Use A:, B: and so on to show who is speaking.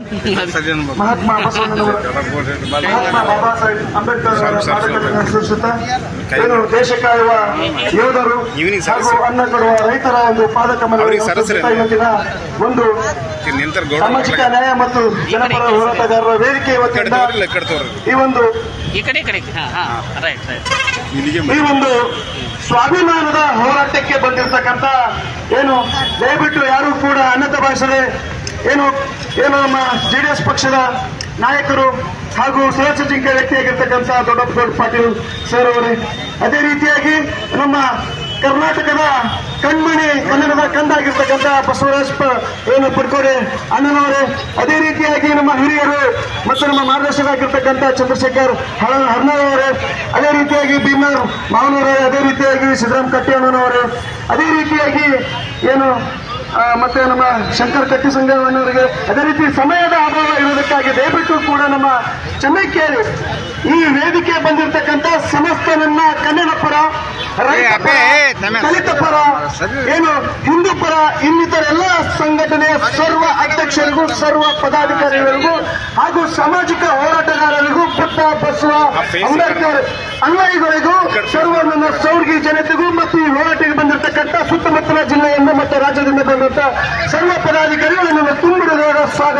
A: ಮಹಾತ್ಮ ಬಸವಣ್ಣನವರ ಮಹಾತ್ಮ ಬಾಬಾ ಸಾಹೇಬ್ ಅಂಬೇಡ್ಕರ್ ಅವರ ಅನುಸರಿಸುತ್ತಾ ಏನು ದೇಶ ಕಾಯುವ ಯೋಧರು ಹಾಗೂ ಅನ್ನ ಕೊಡುವ ರೈತರ ಒಂದು ಪಾದಕ ಇವತ್ತಿನ ಒಂದು ಸಾಮಾಜಿಕ ನ್ಯಾಯ ಮತ್ತು ಜನಪರ ಹೋರಾಟಗಾರರ ವೇದಿಕೆ
B: ಕಡ್ತವ್ರಿ
A: ಈ ಒಂದು
C: ಈ ಕಡೆ ಕಡೆ. ಹಾ ಹಾ. ರೈಟ್ ರೈಟ್
A: ಈ ಒಂದು ಸ್ವಾಭಿಮಾನದ ಹೋರಾಟಕ್ಕೆ ಬಂದಿರತಕ್ಕಂತ ಏನು ದಯವಿಟ್ಟು ಯಾರು ಕೂಡ ಅನ್ನದ ಭಾಷೆ ಏನು ಏನು ನಮ್ಮ ಜೆ ಡಿ ಎಸ್ ಪಕ್ಷದ ನಾಯಕರು ಹಾಗೂ ಸುರಕ್ಷ ಜಿಂಕೆ ವ್ಯಕ್ತಿಯಾಗಿರ್ತಕ್ಕಂಥ ದೊಡ್ಡಪ್ಪ ದೊಡ್ಡ ಪಾಟೀಲ್ ಸರ್ ಅವರೇ, ಅದೇ ರೀತಿಯಾಗಿ ನಮ್ಮ ಕರ್ನಾಟಕದ ಕಣ್ಮಣಿ ಕನ್ನಡದ ಕಂದಾಗಿರ್ತಕ್ಕಂಥ ಬಸವರಾಜ್ ಏನು ಪಡ್ಕೋರೆ, ಅಣ್ಣನವರೇ, ಅದೇ ರೀತಿಯಾಗಿ ನಮ್ಮ ಹಿರಿಯರು ಮತ್ತು ನಮ್ಮ ಮಾರ್ಗದರ್ಶಕರಾಗಿರ್ತಕ್ಕಂಥ ಚಂದ್ರಶೇಖರ್ ಹಳ, ಹರ್ನವರೇ ಅದೇ ರೀತಿಯಾಗಿ ಭೀಮರ್ ಮಾವನವರೇ, ಅದೇ ರೀತಿಯಾಗಿ ಸಿದ್ದರಾಮ್ ಕಟ್ಟಿ ಅಣ್ಣನವರೇ, ಅದೇ ರೀತಿಯಾಗಿ ಏನು ಮತ್ತೆ ನಮ್ಮ ಶಂಕರ್ ಕಟ್ಟಿ ಸಂಘವನ್ನವರಿಗೆ ಅದೇ ರೀತಿ ಸಮಯದ ಅಭಾವ ಇರೋದಕ್ಕಾಗಿ ದಯವಿಟ್ಟು ಕೂಡ ನಮ್ಮ ಕೇಳಿ ಈ ವೇದಿಕೆ ಬಂದಿರತಕ್ಕಂತ ಸಮಸ್ತ ನನ್ನ ಕನ್ನಡ ಪರ ದಲಿತ ಪರ ಏನು ಹಿಂದೂ ಪರ ಇನ್ನಿತರ ಎಲ್ಲ ಸಂಘಟನೆಯ ಸರ್ವ ಅಧ್ಯಕ್ಷರಿಗೂ ಸರ್ವ ಪದಾಧಿಕಾರಿಗಳಿಗೂ ಹಾಗೂ ಸಾಮಾಜಿಕ ಹೋರಾಟಗಾರರಿಗೂ ಪುಟ್ಟ ಬಸವ ಅಂಬೇಡ್ಕರ್ ಅನ್ವಯಿಗಳಿಗೂ ಸರ್ವ ನನ್ನ ಸೌರ್ಗಿ ಜನತೆಗೂ ಮತ್ತು ಈ ಹೋರಾಟಕ್ಕೆ ಬಂದಿರತಕ್ಕಂಥ ಸುತ್ತಮುತ್ತಲ ಜಿಲ್ಲೆಯಿಂದ ಸರ್ವ ಪದಾಧಿಕಾರಿಗಳು ನಿಮ್ಮ ತುಂಬಿದ ಸ್ವಾಗತ.